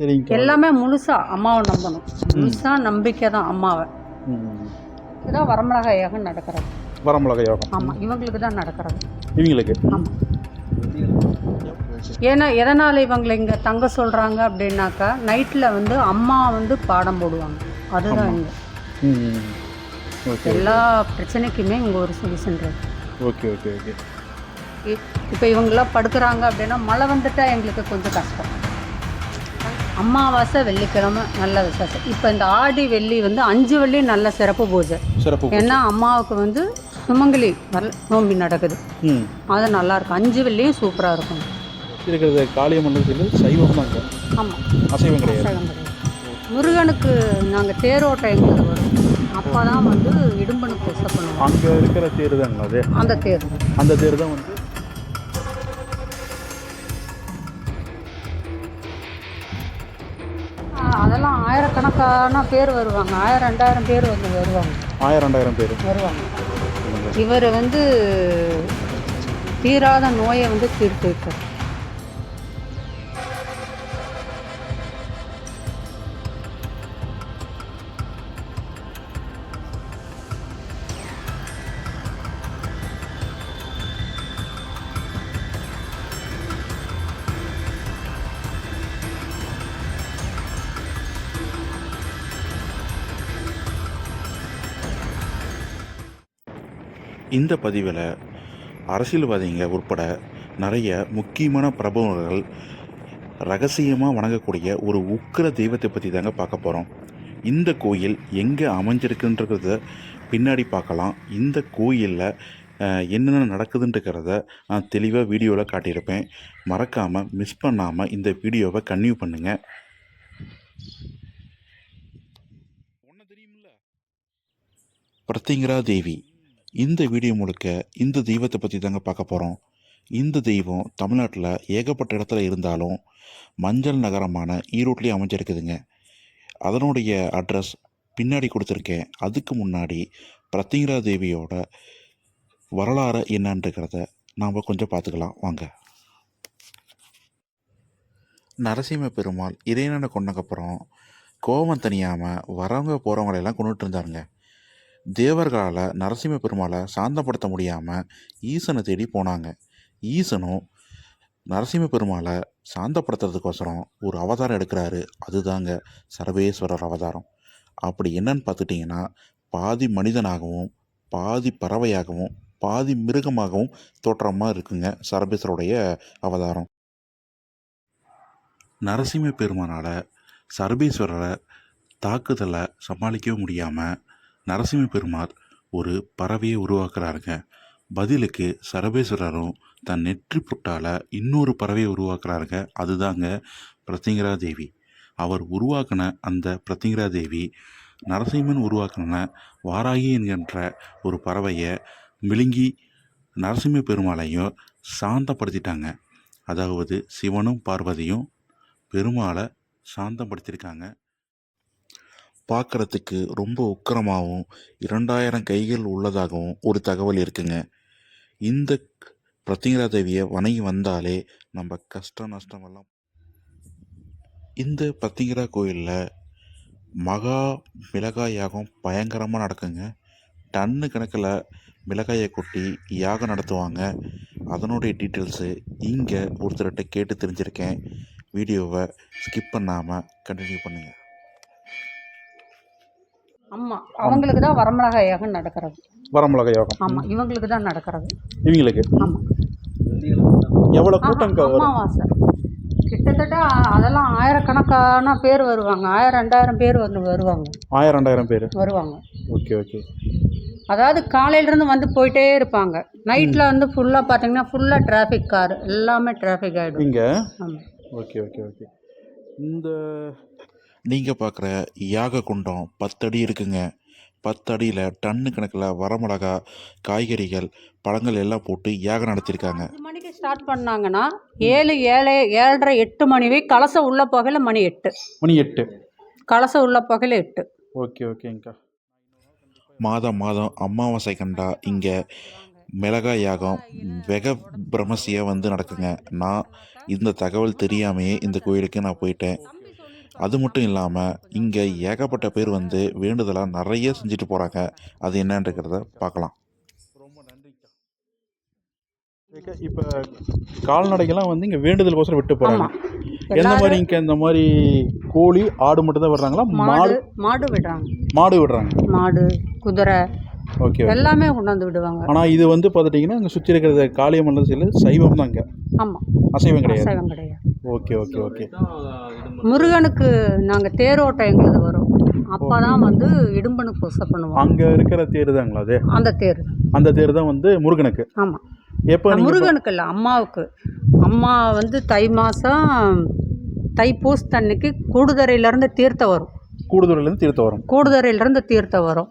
சரிங்கக்கா எல்லாமே முழுசா அம்மாவை நம்பணும். முழுசா நம்பிக்கை தான் அம்மாவை. இதுதான் வரமிளகா யாகம் நடக்கிறது. வரமிளகா யோகம் ஆமாம் இவங்களுக்கு தான் நடக்கிறது. இவங்களுக்கு? ஆமாம் ஏன்னா எதனால் இவங்களை இங்கே தங்க சொல்கிறாங்க அப்படின்னாக்கா நைட்டில் வந்து அம்மா வந்து பாடம் போடுவாங்க. அதுதான் இங்கே. எல்லா பிரச்சனைக்குமே இங்கே ஒரு சொல்யூஷன் இருக்கு. Okay okay okay. இப்போ இவங்கெல்லாம் படுக்கிறாங்க அப்படின்னா மழை வந்துட்டா எங்களுக்கு கொஞ்சம் கஷ்டம். அமாவாசை வெள்ளிக்கிழமை நல்ல விசேஷம். இப்போ இந்த ஆடி வெள்ளி வந்து அஞ்சு வெள்ளி நல்ல சிறப்பு பூஜை. சிறப்பு ஏன்னா அம்மாவுக்கு வந்து சுமங்கலி வர நோம்பி நடக்குது. அது நல்லா இருக்கும். அஞ்சு வெள்ளியும் சூப்பராக இருக்கும். இருக்கிறது காளியம்மன் சைவம் தாங்க ஆமாம் அசைவம் கிடையாது. முருகனுக்கு நாங்கள் தேரோட்டம் எங்களுக்கு வரும்? அப்போ தான் வந்து இடும்பனுக்கு பூசை பண்ணுவோம் அங்கே இருக்கிற தேர் தாங்க அது? அந்த தேர் அந்த தேர் தான் வந்து ஆயிரக்கணக்கான பேர் வருவாங்க. ஆயிரம் ரெண்டாயிரம் பேர் வந்து வருவாங்க. ஆயிரம் ரெண்டாயிரம் பேர். வருவாங்க. இவர் வந்து தீராத நோயை வந்து தீர்த்து வைப்பார். இந்த பதிவில் அரசியல்வாதிங்க உட்பட நிறைய முக்கியமான பிரபலங்கள் ரகசியமாக வணங்கக்கூடிய ஒரு உக்கிர தெய்வத்தை பற்றி தாங்க பார்க்க போகிறோம் இந்த கோயில் எங்கே அமைஞ்சிருக்குன்றத பின்னாடி பார்க்கலாம். இந்த கோயிலில் என்னென்ன நடக்குதுன்றக்கிறத நான் தெளிவாக வீடியோவில் காட்டியிருப்பேன். மறக்காமல் மிஸ் பண்ணாமல் இந்த வீடியோவை கன்டினியூ பண்ணுங்கள் பிரத்திங்கரா தேவி இந்த வீடியோ முழுக்க இந்த தெய்வத்தை பற்றி தாங்க பார்க்க போகிறோம் இந்த தெய்வம் தமிழ்நாட்டில் ஏகப்பட்ட இடத்துல இருந்தாலும் மஞ்சள் நகரமான ஈரோட்லேயே அமைஞ்சிருக்குதுங்க. அதனுடைய அட்ரஸ் பின்னாடி கொடுத்துருக்கேன். அதுக்கு முன்னாடி பிரத்திங்கரா தேவியோட வரலாறு என்னன்றக்கிறத நாம் கொஞ்சம் பார்த்துக்கலாம். வாங்க. நரசிம்ம பெருமாள் இறைவனை கொண்டக்கப்புறம் கோபம் தனியாமல் வரவங்க போகிறவங்களெல்லாம் கொண்டுட்டு இருந்தாருங்க. தேவர்களால் நரசிம்ம பெருமாளை சாந்தப்படுத்த முடியாமல் ஈசனை தேடி போனாங்க. ஈசனும் நரசிம்ம பெருமாளை சாந்தப்படுத்துறதுக்கோசரம் ஒரு அவதாரம் எடுக்கிறாரு. அதுதாங்க சர்வேஸ்வரர் அவதாரம். அப்படி என்னன்னு பார்த்துட்டிங்கன்னா பாதி மனிதனாகவும் பாதி பறவையாகவும் பாதி மிருகமாகவும் தோற்றமாக இருக்குங்க சர்வேஸ்வருடைய அவதாரம். நரசிம்ம பெருமானால் சரபேஸ்வரரை தாக்குதலை சமாளிக்கவே முடியாமல் நரசிம்ம பெருமாள் ஒரு பறவையை உருவாக்குறாருங்க. பதிலுக்கு சரபேஸ்வரரும் தன் நெற்றி புட்டால இன்னொரு பறவையை உருவாக்குறாருங்க. அதுதாங்க பிரத்திங்கரா தேவி அவர் உருவாக்கின அந்த பிரத்திங்கரா தேவி நரசிம்மன் உருவாக்கின வாராகி என்கின்ற ஒரு பறவையை விழுங்கி நரசிம்ம பெருமாளையும் சாந்தப்படுத்திட்டாங்க. அதாவது சிவனும் பார்வதியும் பெருமாளை சாந்தப்படுத்தியிருக்காங்க. பார்க்குறதுக்கு ரொம்ப உக்கிரமாகவும் இரண்டாயிரம் கைகள் உள்ளதாகவும் ஒரு தகவல் இருக்குங்க. இந்த பிரத்திங்கரா தேவியை வணங்கி வந்தாலே நம்ம கஷ்ட நஷ்டமெல்லாம் இந்த பிரத்திங்கரா கோயிலில் மகா மிளகாய் யாகம் பயங்கரமாக நடக்குங்க. டன்னு கணக்கில் மிளகாயை கொட்டி யாகம் நடத்துவாங்க. அதனுடைய டீட்டெயில்ஸு இங்கே ஒருத்தர்கிட்ட கேட்டு தெரிஞ்சிருக்கேன். வீடியோவை ஸ்கிப் பண்ணாமல் கண்டினியூ பண்ணுங்கள் ஆமாம் அவங்களுக்கு தான் வரமிளகா யாகம் நடக்கிறது. வரமிளகா யோகம் ஆமாம் இவங்களுக்கு தான் நடக்கிறது. இவங்களுக்கு? ஆமாம் எவ்வளோ வரும்? அமாவாசை. கிட்டத்தட்ட அதெல்லாம் ஆயிரக்கணக்கான பேர் வருவாங்க. ஆயிரம் ரெண்டாயிரம் பேர் வந்து வருவாங்க. ஆயிரம் ரெண்டாயிரம் பேர்? வருவாங்க. Okay okay. அதாவது காலையிலேருந்து வந்து போயிட்டே இருப்பாங்க. நைட்டில் வந்து ஃபுல்லாக பார்த்தீங்கன்னா ஃபுல்லாக டிராஃபிக் கார் எல்லாமே டிராஃபிக் ஆகிடும் இங்கே? Okay okay okay. இந்த நீங்கள் பார்க்குற யாக குண்டம் பத்தடி இருக்குங்க. பத்தடியில் டன்னு கணக்கில் வரமிளகா காய்கறிகள் பழங்கள் எல்லாம் போட்டு யாகம் நடத்தியிருக்காங்க மணிக்கு ஸ்டார்ட் பண்ணாங்கன்னா ஏழு ஏழு ஏழரை எட்டு மணி வரை கலசம் உள்ள போகையில் மணி எட்டு. மணி எட்டு. கலசம் உள்ள போகையில் எட்டு. ஓகே ஓகேங்க்கா மாதம் மாதம் அமாவாசை கண்டா இங்கே மிளகாய் யாகம் வெக பிரமசியாக வந்து நடக்குங்க. நான் இந்த தகவல் தெரியாமையே இந்த கோயிலுக்கு நான் போயிட்டேன். அது மட்டும் இல்லாமல் இங்கே ஏகப்பட்ட பேர் வந்து வேண்டுதலாக நிறைய செஞ்சுட்டு போகிறாங்க அது என்னன்றக்கிறத பார்க்கலாம். இப்போ கால்நடைகள்லாம் வந்து இங்கே வேண்டுதலுக்கோசரம் விட்டு போகிறாங்க எந்த மாதிரி இங்கே இந்த மாதிரி கோழி ஆடு மட்டும் தான் விடுறாங்களா? மாடு மாடு? மாடு விடுறாங்க. மாடு விடுறாங்க. மாடு குதிரை ஓகே எல்லாமே கொண்டாந்து விடுவாங்க. ஆனால் இது வந்து பார்த்துட்டிங்கன்னா இங்கே சுற்றி இருக்கிற காளியம்மன் சைடில் சைவம் தான் இங்கே. ஆமாம் அசைவம் கிடையாது. அசைவம் கிடையாது. Okay okay okay. முருகனுக்கு நாங்கள் தேரோட்டம் எங்களுது வரும். அப்போ தான் வந்து இடும்பனு பூசை பண்ணுவோம் அங்கே இருக்கிற தேர் தாங்களா அது? அந்த தேர். அந்த தேர் தான் வந்து முருகனுக்கு. ஆமாம் எப்போ முருகனுக்கு இல்லை அம்மாவுக்கு. அம்மா வந்து தை மாதம் தைப்பூசத்தன்னைக்கு கூடுதுறையிலேருந்து தீர்த்தம் வரும். கூடுதலேருந்து தீர்த்த வரும். கூடுதுறையிலேருந்து தீர்த்தம் வரும்.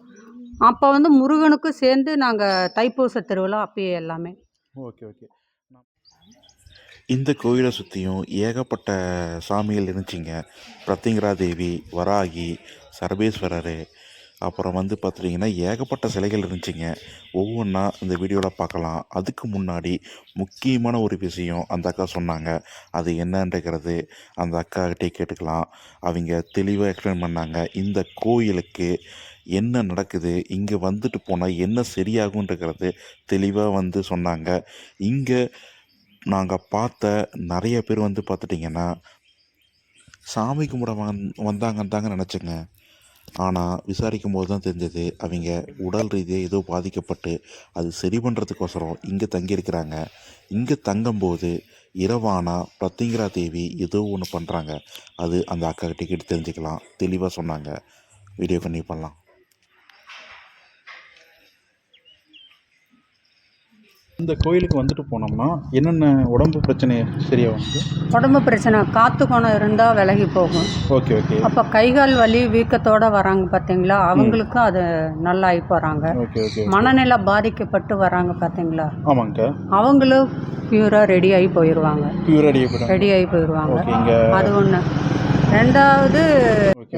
அப்போ வந்து முருகனுக்கும் சேர்ந்து நாங்கள் தைப்பூச திருவிழா அப்பயே எல்லாமே. Okay okay. இந்த கோயிலை சுற்றியும் ஏகப்பட்ட சாமிகள் இருந்துச்சிங்க. பிரத்திங்கரா தேவி வராகி சர்வேஸ்வரர். அப்புறம் வந்து பார்த்துட்டிங்கன்னா ஏகப்பட்ட சிலைகள் இருந்துச்சுங்க. ஒவ்வொன்றா இந்த வீடியோவில் பார்க்கலாம் அதுக்கு முன்னாடி முக்கியமான ஒரு விஷயம் அந்த அக்கா சொன்னாங்க. அது என்னன்றது அந்த அக்காக்கிட்டே கேட்டுக்கலாம். அவங்க தெளிவாக எக்ஸ்பிளைன் பண்ணாங்க. இந்த கோயிலுக்கு என்ன நடக்குது? இங்கே வந்துட்டு போனால் என்ன சரியாகுன்றது தெளிவாக வந்து சொன்னாங்க. இங்கே நாங்கள் பார்த்த நிறைய பேர் வந்து பார்த்துட்டிங்கன்னா சாமி கும்பிட வந் வந்தாங்கன்னு தாங்க நினச்சேங்க. ஆனால் விசாரிக்கும் போது தான் தெரிஞ்சது அவங்க உடல் ரீதியாக ஏதோ பாதிக்கப்பட்டு அது சரி பண்ணுறதுக்கோசரம் இங்கே தங்கியிருக்கிறாங்க. இங்கே தங்கும்போது இரவானா பிரத்திங்கரா தேவி ஏதோ ஒன்று பண்ணுறாங்க அது அந்த அக்கா கிட்ட தெரிஞ்சுக்கலாம். தெளிவாக சொன்னாங்க. வீடியோ கண்டிப்பாக பண்ணலாம். இந்த கோயிலுக்கு வந்துட்டு போனோம்னா என்னென்ன உடம்பு பிரச்சனை சரியாகும் உடம்பு பிரச்சனை காற்று குணம் இருந்தால் விலகி போகும். Okay okay. அப்போ கைகால் வலி வீக்கத்தோட வராங்க பார்த்தீங்களா அவங்களுக்கும் அது நல்லா ஆகி போகிறாங்க ஓகே ஓகே. மனநிலை பாதிக்கப்பட்டு வராங்க பார்த்தீங்களா ஆமாங்கக்கா அவங்களும் பியூராக ரெடி ஆகி போயிடுவாங்க. பியூர் ரெடி ஆகி போயிடுவாங்க இங்கே அது ஒன்று ரெண்டாவது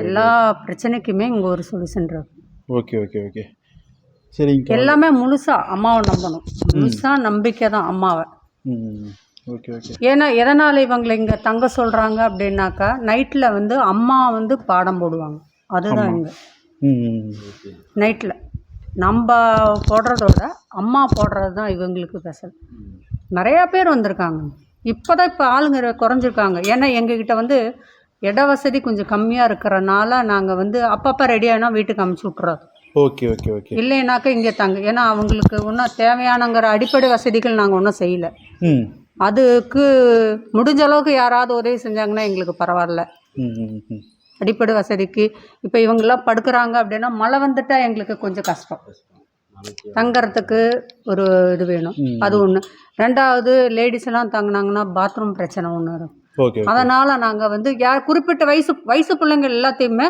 எல்லா பிரச்சனைக்குமே இங்கே ஒரு சொல்யூஷன் இருக்கு. Okay okay okay. சரிங்கக்கா எல்லாமே முழுசாக அம்மாவை நம்பணும். முழுசாக நம்பிக்கை தான் அம்மாவை. ஏன்னா எதனால் இவங்களை இங்கே தங்க சொல்கிறாங்க அப்படின்னாக்கா நைட்டில் வந்து அம்மா வந்து பாடம் போடுவாங்க. அதுதான் இங்கே. நைட்டில் நம்ம போடுறதோட அம்மா போடுறது தான் இவங்களுக்கு ஸ்பெஷல். நிறையா பேர் வந்திருக்காங்க. இப்போ தான் இப்போ ஆளுங்க குறைஞ்சிருக்காங்க. ஏன்னா எங்ககிட்ட வந்து இட வசதி கொஞ்சம் கம்மியாக இருக்கிறனால நாங்கள் வந்து அப்பப்போ ரெடி ஆனால் வீட்டுக்கு அமுச்சு விட்றோம் ஓகே ஓகே ஓகே. இல்லைனாக்கா இங்கே தங்க. ஏன்னா அவங்களுக்கு இன்னும் தேவையானங்கிற அடிப்படை வசதிகள் நாங்கள் ஒன்றும் செய்யலை. அதுக்கு முடிஞ்ச அளவுக்கு யாராவது உதவி செஞ்சாங்கன்னா எங்களுக்கு பரவாயில்ல. அடிப்படை வசதிக்கு. இப்போ இவங்கெல்லாம் படுக்கிறாங்க அப்படின்னா மழை வந்துட்டா எங்களுக்கு கொஞ்சம் கஷ்டம். தங்கறதுக்கு ஒரு இது வேணும். அது ஒன்று ரெண்டாவது லேடிஸ் எல்லாம் தங்கினாங்கன்னா பாத்ரூம் பிரச்சனை ஒன்று இருக்கும் ஓகே அதனால் நாங்கள் வந்து யார் குறிப்பிட்ட வயசு வயசு பிள்ளைங்க எல்லாத்தையுமே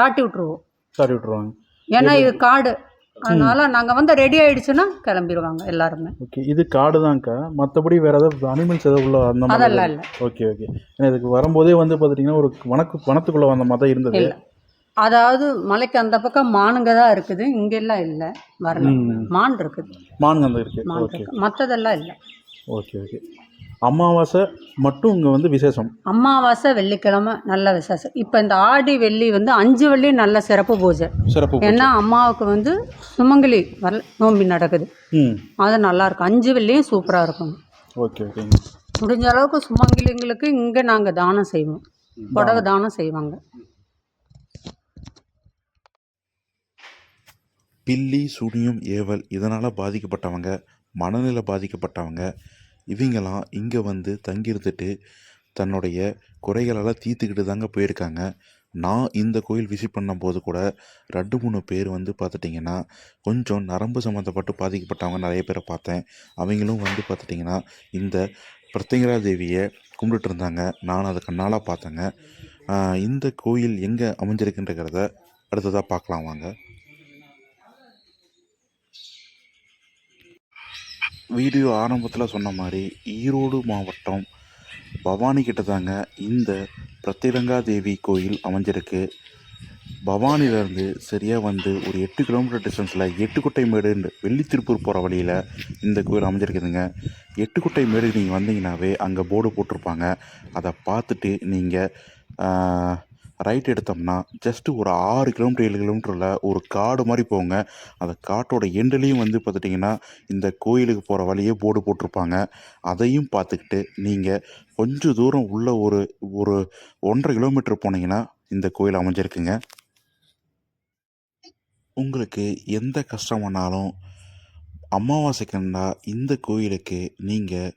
தாட்டி விட்ருவோம் சாரி விட்ருவாங்க ஏன்னா இது காடு. அதனால நாங்கள் வந்து ரெடி ஆயிடுச்சுன்னா கிளம்பிடுவாங்க எல்லாருமே. ஓகே இது காடு தான்க்கா மற்றபடி வேறு ஏதாவது அனிமல்ஸ் ஏதாவது உள்ள அந்த மாதிரி அதெல்லாம் இல்லை. Okay okay. ஏன்னா இதுக்கு வரும்போதே வந்து பார்த்துட்டிங்கன்னா ஒரு வனக்கு வனத்துக்குள்ளே வந்த மாதிரி இருந்தது. இல்லை. அதாவது மலைக்கு அந்த பக்கம் மானுங்க தான் இருக்குது. இங்கெல்லாம் இல்லை. வரல. ம். மான் இருக்குது. மான் அந்த இருக்குது மற்றதெல்லாம் இல்லை. Okay okay. அமாவாசை மட்டும் இங்கே வந்து விசேஷம். அமாவாசை வெள்ளிக்கிழமை நல்ல விசேஷம். இப்போ இந்த ஆடி வெள்ளி வந்து அஞ்சு வெள்ளி நல்ல சிறப்பு பூஜை. சிறப்பு ஏன்னா அம்மாவுக்கு வந்து சுமங்கலி வரல நோம்பி நடக்குது. ம். அது நல்லா இருக்கும். அஞ்சு வெள்ளியும் சூப்பராக இருக்கும். ஓகே ஓகேங்க. முடிஞ்ச அளவுக்கு சுமங்கலிங்களுக்கு இங்கே நாங்கள் தானம் செய்வோம். புடவை தானம் செய்வாங்க. பில்லி சுனியும் ஏவல் இதனால் பாதிக்கப்பட்டவங்க மனநிலை பாதிக்கப்பட்டவங்க இவங்கெல்லாம் இங்கே வந்து தங்கியிருந்துட்டு தன்னுடைய குறைகளெல்லாம் தீர்த்துக்கிட்டு தாங்க போயிருக்காங்க. நான் இந்த கோயில் விசிட் பண்ணும்போது கூட ரெண்டு மூணு பேர் வந்து பார்த்துட்டிங்கன்னா கொஞ்சம் நரம்பு சம்மந்தப்பட்டு பாதிக்கப்பட்டவங்க நிறைய பேரை பார்த்தேன். அவங்களும் வந்து பார்த்துட்டிங்கன்னா இந்த பிரத்யங்கரா தேவியை கும்பிட்டுட்டு இருந்தாங்க. நான் அதை கண்ணால் பார்த்தேங்க. இந்த கோயில் எங்கே அமைஞ்சிருக்குன்றகிறத அடுத்ததாக பார்க்கலாம் வாங்க. வீடியோ ஆரம்பத்தில் சொன்ன மாதிரி ஈரோடு மாவட்டம் பவானி கிட்ட தாங்க இந்த பிரத்திரங்கா தேவி கோயில் அமைஞ்சிருக்கு. பவானிலேருந்து சரியாக வந்து ஒரு எட்டு கிலோமீட்டர் டிஸ்டன்ஸில் எட்டுக்குட்டை மேடு வெள்ளித்திருப்பூர் போகிற வழியில் இந்த கோயில் அமைஞ்சிருக்குதுங்க. எட்டுக்குட்டை மேடு நீங்கள் வந்தீங்கன்னாவே அங்கே போர்டு போட்டிருப்பாங்க. அதை பார்த்துட்டு நீங்கள் ரைட் எடுத்தோம்னா ஜஸ்ட்டு ஒரு ஆறு கிலோமீட்டர் ஏழு கிலோமீட்டரில் ஒரு காடு மாதிரி போங்க. அந்த காட்டோட எண்டுலேயும் வந்து பார்த்துட்டிங்கன்னா இந்த கோயிலுக்கு போகிற வழியே போர்டு போட்டிருப்பாங்க. அதையும் பார்த்துக்கிட்டு நீங்கள் கொஞ்சம் தூரம் உள்ள ஒரு ஒரு ஒன்றரை கிலோமீட்டர் போனீங்கன்னா இந்த கோயில் அமைஞ்சிருக்குங்க. உங்களுக்கு எந்த கஷ்டம் பண்ணாலும் அமாவாசைக்குண்டா இந்த கோயிலுக்கு நீங்கள்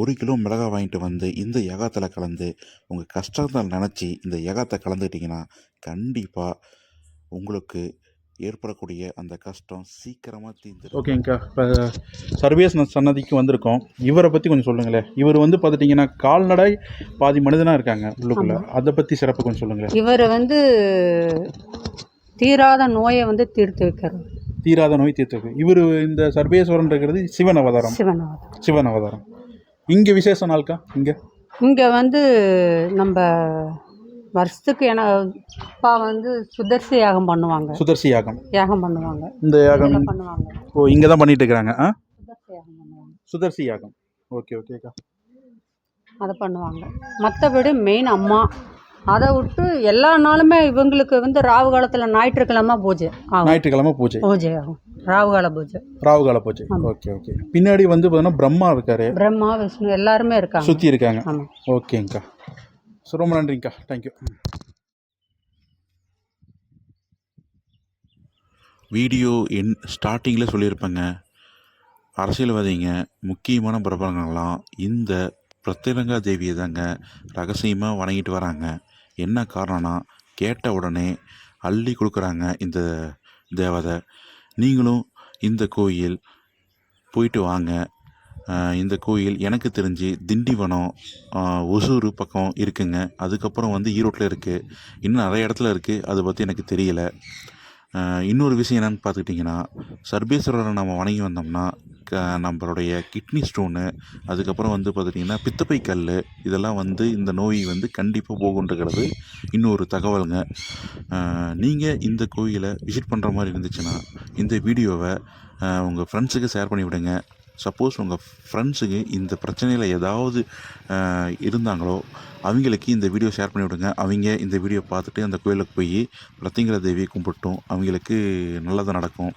ஒரு கிலோ மிளகாய் வாங்கிட்டு வந்து இந்த யகாத்தில் கலந்து உங்கள் கஷ்டத்தை நினச்சி இந்த யகாத்தை கலந்துக்கிட்டிங்கன்னா கண்டிப்பாக உங்களுக்கு ஏற்படக்கூடிய அந்த கஷ்டம் சீக்கிரமாக தீர்ந்துடும். ஓகேங்கக்கா இப்போ சர்வேஸ் சன்னதிக்கு வந்திருக்கோம். இவரை பற்றி கொஞ்சம் சொல்லுங்களேன். இவர் வந்து பார்த்துட்டிங்கன்னா கால்நடை பாதி மனிதனாக இருக்காங்க உள்ளுக்குள்ளே. அதை பற்றி சிறப்பு கொஞ்சம் சொல்லுங்களேன். இவர் வந்து தீராத நோயை வந்து தீர்த்து வைக்கிறார் தீராத நோய் தீர்த்துக்கு இவர் இந்த சர்வேஸ்வரன்றது சிவன் அவதாரம் சிவன் அவதாரம். சிவன் அவதாரம் இங்கே விசேஷ நாள்க்கா? இங்கே? இங்கே வந்து நம்ம வருஷத்துக்கு என அப்பா வந்து சுதர்சி யாகம் பண்ணுவாங்க. சுதர்சி யாகம். யாகம் பண்ணுவாங்க. இந்த யாகம் இதெல்லாம் பண்ணுவாங்க. ஓ இங்கே தான் பண்ணிட்டு இருக்கிறாங்க ஆ? சுதர்சி யாகம் பண்ணுவாங்க. சுதர்சி யாகம். ஓகே ஓகேக்கா. அதை பண்ணுவாங்க. மற்றபடி மெயின் அம்மா. அதை விட்டு எல்லா நாளுமே இவங்களுக்கு வந்து ராவு காலத்தில் ஞாயிற்றுக்கிழமை பூஜை ஆகும். ஞாயிற்றுக்கிழமை பூஜை. பூஜை ஆகும். ராவு கால பூஜை. ராவுகால பூஜை. Okay okay. பின்னாடி வந்து பார்த்தீங்கன்னா பிரம்மா இருக்காரு. பிரம்மா விஷ்ணு எல்லாருமே இருக்காங்க. சுற்றி இருக்காங்க. ஓகேங்க்கா ஸோ ரொம்ப நன்றிங்க்கா தேங்க்யூ வீடியோ என் ஸ்டார்டிங்கில் சொல்லியிருப்பேங்க. அரசியல்வாதிங்க முக்கியமான பிரபலங்கள்லாம் இந்த பிரத்யரங்கா தேவியை தாங்க ரகசியமாக வணங்கிட்டு வராங்க. என்ன காரணம்னா கேட்ட உடனே அள்ளி கொடுக்குறாங்க இந்த தேவதை. நீங்களும் இந்த கோயில் போயிட்டு வாங்க. இந்த கோயில் எனக்கு தெரிஞ்சு திண்டிவனம் ஒசூர் பக்கம் இருக்குங்க. அதுக்கப்புறம் வந்து ஈரோட்டில் இருக்குது இன்னும் நிறைய இடத்துல இருக்குது அதை பற்றி எனக்கு தெரியல. இன்னொரு விஷயம் என்னென்னு பார்த்துக்கிட்டிங்கன்னா சர்பேஸ்வரரை நம்ம வணங்கி வந்தோம்னா க நம்மளுடைய கிட்னி ஸ்டோனு அதுக்கப்புறம் வந்து பார்த்துட்டிங்கன்னா பித்தப்பை கல் இதெல்லாம் வந்து இந்த நோய் வந்து கண்டிப்பாக போகுன்றது இன்னொரு தகவலுங்க. நீங்கள் இந்த கோயிலை விசிட் பண்ணுற மாதிரி இருந்துச்சுன்னா இந்த வீடியோவை உங்கள் ஃப்ரெண்ட்ஸுக்கு ஷேர் பண்ணி விடுங்க சப்போஸ் உங்கள் ஃப்ரெண்ட்ஸுக்கு இந்த பிரச்சனையில் ஏதாவது இருந்தாங்களோ அவங்களுக்கு இந்த வீடியோ ஷேர் பண்ணி விடுங்க. அவங்க இந்த வீடியோ பார்த்துட்டு அந்த கோயிலுக்கு போய் பிரத்திங்கிற தேவியை கும்பிட்டும். அவங்களுக்கு நல்லது நடக்கும்.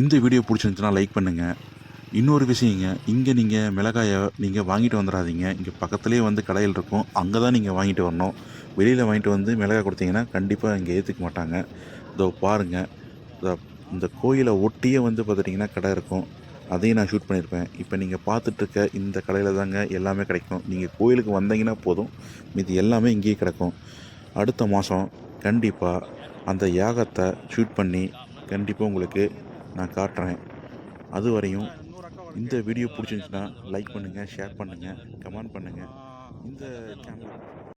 இந்த வீடியோ பிடிச்சிருந்துச்சுன்னா லைக் பண்ணுங்கள் இன்னொரு விஷயங்க இங்கே நீங்கள் மிளகாயை நீங்கள் வாங்கிட்டு வந்துடாதீங்க. இங்கே பக்கத்துலேயே வந்து கடையில் இருக்கும். அங்கே தான் நீங்கள் வாங்கிட்டு வரணும். வெளியில் வாங்கிட்டு வந்து மிளகாய் கொடுத்தீங்கன்னா கண்டிப்பாக இங்கே ஏற்றுக்க மாட்டாங்க. இதோ பாருங்கள் இந்த கோயிலை ஒட்டியே வந்து பார்த்துட்டிங்கன்னா கடை இருக்கும். அதையும் நான் ஷூட் பண்ணியிருப்பேன். இப்போ நீங்கள் பார்த்துட்ருக்க இந்த கடையில் தாங்க எல்லாமே கிடைக்கும். நீங்கள் கோயிலுக்கு வந்தீங்கன்னா போதும். மீது எல்லாமே இங்கேயே கிடைக்கும். அடுத்த மாதம் கண்டிப்பாக அந்த யாகத்தை ஷூட் பண்ணி கண்டிப்பாக உங்களுக்கு நான் காட்டுறேன். அது வரையும் இந்த வீடியோ பிடிச்சிருந்துச்சுன்னா லைக் பண்ணுங்கள் ஷேர் பண்ணுங்கள் கமெண்ட் பண்ணுங்கள் இந்த சேனல்